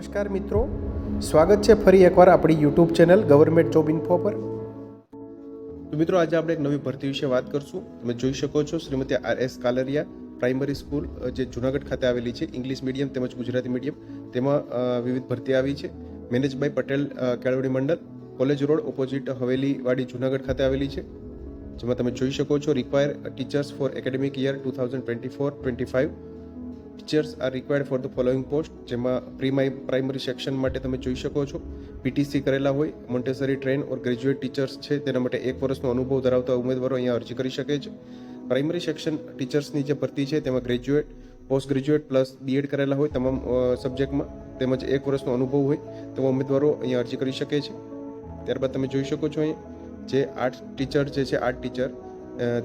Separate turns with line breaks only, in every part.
નમસ્કાર મિત્રો. સ્વાગત છે ફરી એકવાર આપણી YouTube channel government job info પર. તો મિત્રો, આજે આપણે એક નવી ભરતી વિશે વાત કરશું. તમે જોઈ શકો છો Shrimati R S Kalaria primary school જે જુનાગઢ ખાતે આવેલી છે, ઇંગ્લિશ મીડિયમ તેમજ ગુજરાતી મીડિયમ. તેમાં વિવિધ ભરતી આવી છે. મેનેજભાઈ Patel Kelavani Mandal, college road opposite Haveli વાડી જુનાગઢ ખાતે આવેલી છે. જેમાં તમે જોઈ શકો છો require teachers for academic year two thousand twenty four twenty five teachers are required for the following post જેમાં પ્રી પ્રાઇમરી સેક્શન માટે તમે જોઈ શકો છો. પીટીસી કરેલા હોય Montessori train or graduate teachers છે, તેના માટે એક વર્ષનો અનુભવ ધરાવતા ઉમેદવારો અહીંયા અરજી કરી શકે છે. પ્રાઇમરી સેક્શન ટીચર્સની જે ભરતી છે, તેમાં graduate post graduate plus BEd કરેલા હોય તમામ સબ્જેક્ટમાં તેમજ એક વર્ષનો અનુભવ હોય તેવા ઉમેદવારો અહીંયા અરજી કરી શકે છે. ત્યારબાદ તમે જોઈ શકો છો અહીંયા, જે આર્ટ ટીચર જે છે, આર્ટ ટીચર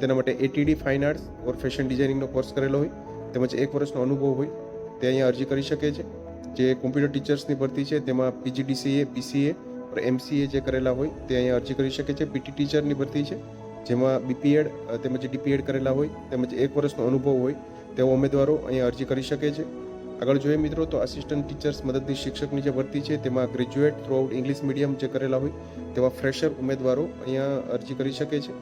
તેના માટે ATD fine arts or fashion ડિઝાઇનિંગનો course કરેલો હોય. તેમજ એક વર્ષનો અનુભવ હોય, તે અહીંયા અરજી કરી શકે છે. જે કોમ્પ્યુટર ટીચર્સની ભરતી છે, તેમાં પીજીડીસીએ બીસીએ એમસીએ જે કરેલા હોય, તે અહીંયા અરજી કરી શકે છે. પીટી ટીચરની ભરતી છે, જેમાં બીપીએડ તેમજ ડીપીએડ કરેલા હોય, તેમજ એક વર્ષનો અનુભવ હોય તેવા ઉમેદવારો અહીંયા અરજી કરી શકે છે. આગળ જોઈએ મિત્રો, તો આસિસ્ટન્ટ ટીચર્સ મદદની શિક્ષકની જે ભરતી છે, તેમાં ગ્રેજ્યુએટ થ્રુઆઉટ ઇંગ્લિશ મીડિયમ જે કરેલા હોય, તેવા ફ્રેશર ઉમેદવારો અહીંયા અરજી કરી શકે છે.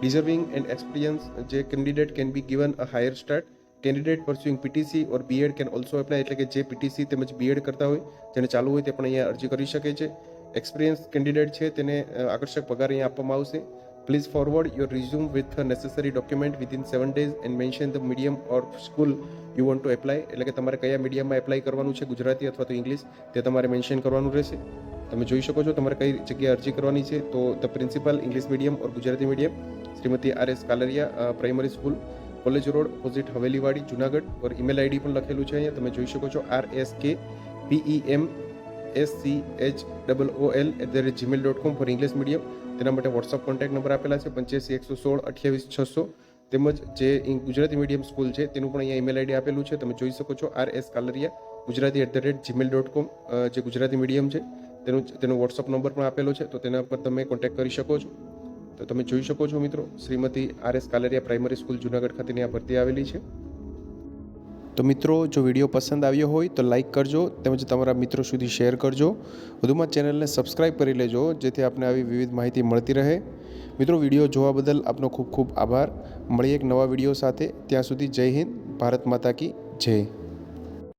ડિઝર્વિંગ એન્ડ એક્સપિરિયન્સ જે candidate can be given a higher start candidate pursuing PTC or BEd can also apply એટલે કે જે પીટીસી તેમજ બીએડ કરતા હોય, જેને ચાલુ હોય તે પણ અહીંયા અરજી કરી શકે છે. એક્સપિરિયન્સ કેન્ડિડેટ છે તેને આકર્ષક પગાર અહીંયા આપવામાં આવશે. Please forward your resume with necessary document within seven days and mention the medium or school you want to apply એટલે કે તમારે કયા મીડિયમમાં એપ્લાય કરવાનું છે, ગુજરાતી અથવા તો ઇંગ્લિશ, તે તમારે મેન્શન કરવાનું રહેશે. તમે જોઈ શકો છો, તમારે કઈ જગ્યાએ અરજી કરવાની છે, તો the principal English medium or Gujarati medium Shrimati R S Kalariya primary school college road opposite Haveliwadi, Junagadh or email ID પણ લખેલું છે અહીંયા. તમે જોઈ શકો છો R S K P E M S C H double O L at the rate Gmail dot com for English medium તેના માટે વોટ્સઅપ કોન્ટેક્ટ નંબર આપેલા છે પંચ્યાસી એકસો સોળ અઠ્યાવીસ છસો. તેમજ જે ગુજરાતી મીડિયમ સ્કૂલ છે, તેનું પણ અહીંયા ઈમેલ આઈડી આપેલું છે. તમે જોઈ શકો છો R S Kalaria, Gujarati at the rate Gmail dot com જે ગુજરાતી મીડિયમ છે. તેનું, તેનો વોટ્સઅપ નંબર પણ આપેલો છે. તો તેના પર તમે કોન્ટેક્ટ કરી શકો છો. તો તમે જોઈ શકો છો મિત્રો, Shrimati R S Kalaria primary school Junagadh ખાતેની આ ભરતી આવેલી છે. તો મિત્રો, જો વીડિયો પસંદ આવ્યો હોય તો લાઇક કરજો, તેમજ તમારા મિત્રો સુધી શેર કરજો. વધુમાં ચેનલને સબસ્ક્રાઇબ કરી લેજો, જેથી આપને આવી વિવિધ માહિતી મળતી રહે. મિત્રો, વીડિયો જોવા બદલ આપનો ખૂબ ખૂબ આભાર. મળીએ એક નવા વીડિયો સાથે. ત્યાં સુધી જય હિન્દ, ભારત માતા કી જય.